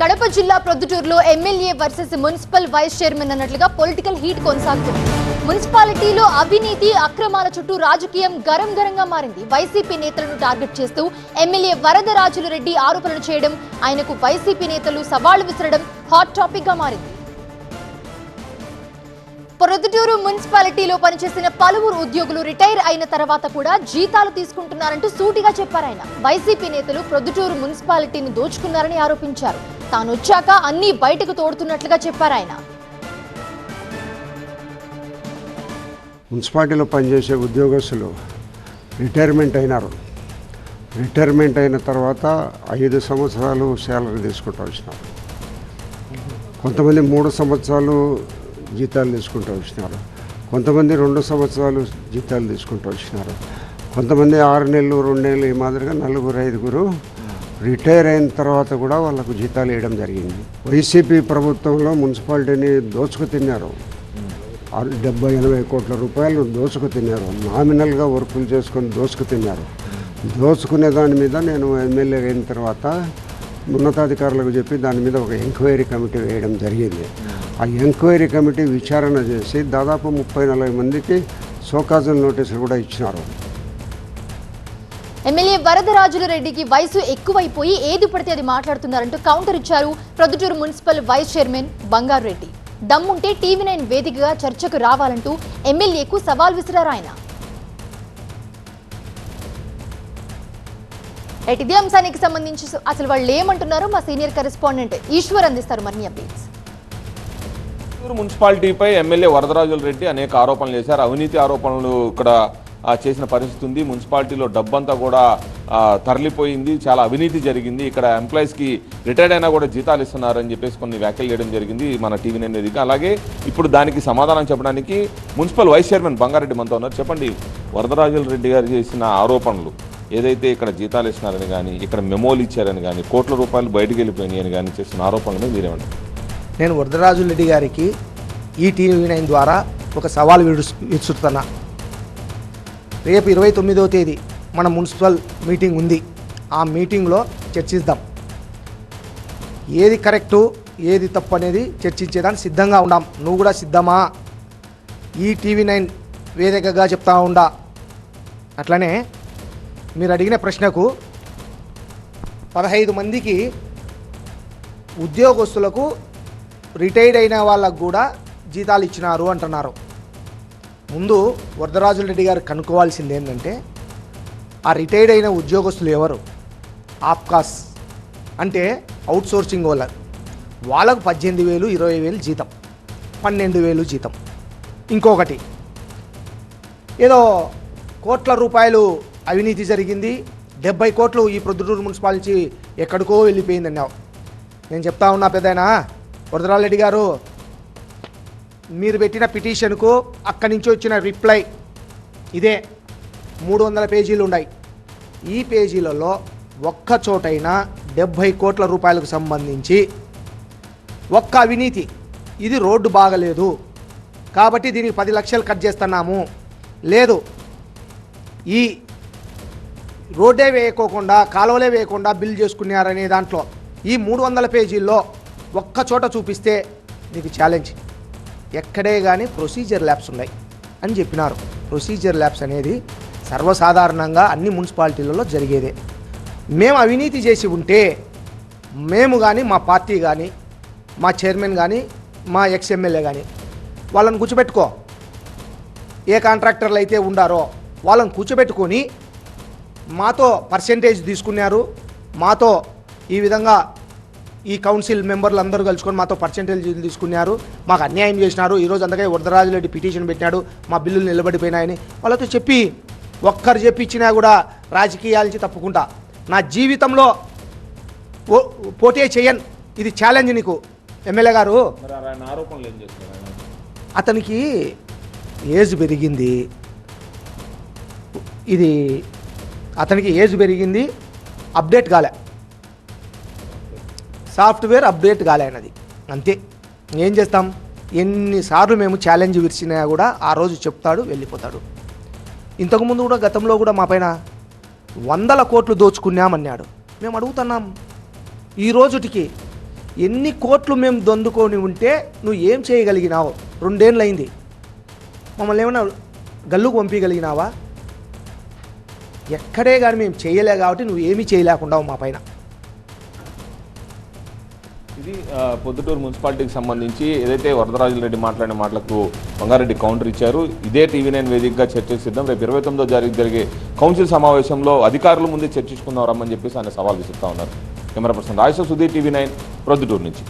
కడప జిల్లా ప్రొద్దుటూరులో MLA versus municipal vice chairman అన్నట్లుగా పొలిటికల్ హీట్ కొనసాగుతుంది. మున్సిపాలిటీలో అవినీతి అక్రమాల చుట్టూ రాజకీయం గరం గరంగా మారింది. వైసీపీ నేతలను టార్గెట్ చేస్తూ ఎమ్మెల్యే వరదరాజులు రెడ్డి ఆరోపణలు చేయడం ఆయనకు వైసీపీ నేతలు సవాళ్ళు విసరడం హాట్ టాపిక్గా మారింది. ప్రొద్దుటూరు మున్సిపాలిటీలో పనిచేసిన పలువురు ఉద్యోగులు రిటైర్ అయిన తర్వాత కూడా జీతాలు తీసుకుంటున్నారంటూ సూటిగా చెప్పారు ఆయన వైసీపీ నేతలు ప్రొద్దుటూరు మున్సిపాలిటీని దోచుకున్నారని ఆరోపించారు. తాను వచ్చాక అన్ని బయటకు తోడుతున్నట్లుగా చెప్పారు ఆయన. మున్సిపాలిటీలో పనిచేసే ఉద్యోగస్తులు రిటైర్మెంట్ అయినారు. రిటైర్మెంట్ అయిన తర్వాత ఐదు సంవత్సరాలు శాలరీ తీసుకుంటూ వచ్చినారు. కొంతమంది మూడు సంవత్సరాలు జీతాలు తీసుకుంటూ వచ్చినారు. కొంతమంది రెండు సంవత్సరాలు జీతాలు తీసుకుంటూ వచ్చినారు. కొంతమంది ఆరు నెలలు రెండు నెలలు ఈ మాదిరిగా నలుగురు ఐదుగురు రిటైర్ అయిన తర్వాత కూడా వాళ్ళకు జీతాలు వేయడం జరిగింది. వైసీపీ ప్రభుత్వంలో మున్సిపాలిటీని దోచుకు తిన్నారు. డెబ్బై ఎనభై కోట్ల రూపాయలు దోచుకు తిన్నారు. నామినల్గా వర్కులు చేసుకొని దోచుకు తిన్నారు. దోచుకునే దాని మీద నేను ఎమ్మెల్యే అయిన తర్వాత ఉన్నతాధికారులకు చెప్పి దాని మీద ఒక ఎంక్వైరీ కమిటీ వేయడం జరిగింది. ఆ ఎంక్వైరీ కమిటీ విచారణ చేసి దాదాపు ముప్పై నలభై మందికి సోకాజల్ నోటీసులు కూడా ఇచ్చినారు. ఎమ్మెల్యే వరదరాజుల రెడ్డికి వయసు ఎక్కువైపోయి ఏది పడితే అది మాట్లాడుతున్నారంటూ కౌంటర్ ఇచ్చారు ప్రొద్దుటూరు మున్సిపల్ వైస్ చైర్మన్ బంగారు రెడ్డి. దమ్ముంటే టీవీ నైన్ వేదికగా చర్చకు రావాలంటూ ఎమ్మెల్యేకు సవాల్ విసిరారు ఆయన. ఇదే అంశానికి సంబంధించి అసలు వాళ్ళు ఏమంటున్నారో మా సీనియర్ కరెస్పాండెంట్ ఈశ్వర్ అందిస్తారు మరిన్ని అప్డేట్స్. మున్సిపాలిటీపై ఎమ్మెల్యే వరదరాజుల రెడ్డి అనేక ఆరోపణలు చేశారు. అవినీతి ఆరోపణలు ఇక్కడ చేసిన పరిస్థితి ఉంది. మున్సిపాలిటీలో డబ్బంతా కూడా తరలిపోయింది. చాలా అవినీతి జరిగింది. ఇక్కడ ఎంప్లాయీస్కి రిటైర్డ్ అయినా కూడా జీతాలు ఇస్తున్నారని చెప్పేసి కొన్ని వ్యాఖ్యలు చేయడం జరిగింది మన టీవీ నైన్ అలాగే ఇప్పుడు దానికి సమాధానం చెప్పడానికి మున్సిపల్ వైస్ చైర్మన్ బంగారెడ్డి మనతో ఉన్నారు. చెప్పండి వరదరాజుల రెడ్డి గారు చేసిన ఆరోపణలు ఏదైతే ఇక్కడ జీతాలు ఇస్తున్నారని కానీ ఇక్కడ మెమోలు ఇచ్చారని కానీ కోట్ల రూపాయలు బయటకు వెళ్ళిపోయినాయి అని కానీ చేసిన ఆరోపణలు మీద మీరేమంటారు? నేను వరదరాజు రెడ్డి గారికి ఈ టీవీ నైన్ ద్వారా ఒక సవాల్ విడుస్ రేపు ఇరవై తొమ్మిదవ తేదీ మన మున్సిపల్ మీటింగ్ ఉంది. ఆ మీటింగ్లో చర్చిద్దాం. ఏది కరెక్టు ఏది తప్పు అనేది చర్చించేదానికి సిద్ధంగా ఉండాం నువ్వు కూడా సిద్ధమా? ఈ టీవీ నైన్ వేదికగా చెప్తా ఉండా. అట్లనే మీరు అడిగిన ప్రశ్నకు పదహైదు మందికి ఉద్యోగస్తులకు రిటైర్డ్ అయిన వాళ్ళకు కూడా జీతాలు ఇచ్చినారు అంటున్నారు. ముందు వరదరాజుల రెడ్డి గారు కనుక్కోవాల్సింది ఏంటంటే ఆ రిటైర్డ్ అయిన ఉద్యోగస్తులు ఎవరు? ఆప్కాస్. అంటే అవుట్ సోర్సింగ్ వాళ్ళ. వాళ్ళకు పద్దెనిమిది వేలు ఇరవై వేలు జీతం. పన్నెండు వేలు జీతం. ఇంకొకటి ఏదో కోట్ల రూపాయలు అవినీతి జరిగింది. డెబ్బై కోట్లు ఈ ప్రొద్దుటూరు మున్సిపాలిటీ ఎక్కడికో వెళ్ళిపోయింది నేను చెప్తా ఉన్నా పెద్దయినా వరదరారెడ్డి గారు మీరు పెట్టిన పిటిషన్కు అక్కడి నుంచి వచ్చిన రిప్లై ఇదే. మూడు వందల పేజీలు ఉన్నాయి. ఈ పేజీలలో ఒక్క చోటైనా డెబ్భై కోట్ల రూపాయలకు సంబంధించి ఒక్క అవినీతి. ఇది రోడ్డు బాగలేదు. కాబట్టి దీనికి పది లక్షలు కట్ చేస్తున్నాము. లేదు. ఈ రోడ్డే వేయకోకుండా కాలువలే వేయకుండా బిల్ చేసుకున్నారనే దాంట్లో ఈ మూడు వందల పేజీల్లో ఒక్క చోట చూపిస్తే నీకు ఛాలెంజ్ ఎక్కడే కానీ ప్రొసీజర్ ల్యాబ్స్ ఉన్నాయి అని చెప్పినారు. ప్రొసీజర్ ల్యాబ్స్ అనేది సర్వసాధారణంగా అన్ని మున్సిపాలిటీలలో జరిగేదే. మేము అవినీతి చేసి ఉంటే మేము కానీ మా పార్టీ కానీ మా చైర్మన్ కానీ మా ఎక్స్ ఎమ్మెల్యే కానీ వాళ్ళని కూర్చోబెట్టుకో. ఏ కాంట్రాక్టర్లు అయితే ఉండారో వాళ్ళని కూర్చోబెట్టుకొని మాతో పర్సెంటేజ్ తీసుకున్నారు. మాతో ఈ విధంగా ఈ కౌన్సిల్ మెంబర్లు అందరూ కలుసుకొని మాతో పర్సెంటేజ్ తీసుకున్నారు మాకు అన్యాయం చేసినారు. ఈరోజు అందుకే వరదరాజు రెడ్డి పిటిషన్ పెట్టినాడు. మా బిల్లులు నిలబడిపోయినాయని వాళ్ళతో చెప్పి ఒక్కరు చెప్పి ఇచ్చినా కూడా రాజకీయాల నుంచి తప్పుకుంటా. నా జీవితంలో పోటీ చేయను. ఇది ఛాలెంజ్ నీకు. ఎమ్మెల్యే గారు? అతనికి ఏజ్ పెరిగింది. ఇది అతనికి ఏజ్ పెరిగింది. అప్డేట్ కాలే. సాఫ్ట్వేర్ అప్డేట్ కాలేనది. అంతే. ఏం చేస్తాం? ఎన్నిసార్లు మేము ఛాలెంజ్ విరిచినా కూడా ఆ రోజు చెప్తాడు వెళ్ళిపోతాడు. ఇంతకుముందు కూడా గతంలో కూడా మా పైన వందల కోట్లు దోచుకున్నామన్నాడు. మేము అడుగుతున్నాం ఈ రోజుటికి ఎన్ని కోట్లు మేము దొందుకొని ఉంటే నువ్వు ఏం చేయగలిగినావు? రెండేళ్ళు అయింది మమ్మల్ని ఏమైనా గల్లుకు పంపించగలిగినావా ఎక్కడే కానీ మేము చేయలే కాబట్టి నువ్వు ఏమీ చేయలేకుండా మా పైన. ఇది పొద్దుటూరు మున్సిపాలిటీకి సంబంధించి ఏదైతే వరదరాజుల రెడ్డి మాట్లాడిన మాటలకు బంగారెడ్డి కౌంటర్ ఇచ్చారు ఇదే టీవీ నైన్ వేదికగా చర్చకు సిద్ధం. రేపు ఇరవై తొమ్మిదో జరిగే కౌన్సిల్ సమావేశంలో అధికారుల ముందే చర్చించుకుందాం రమ్మని చెప్పేసి ఆయన సవాల్ విసురుతా ఉన్నారు. Camera person Rajeshwara Sudheer TV nine Proddatur నుంచి.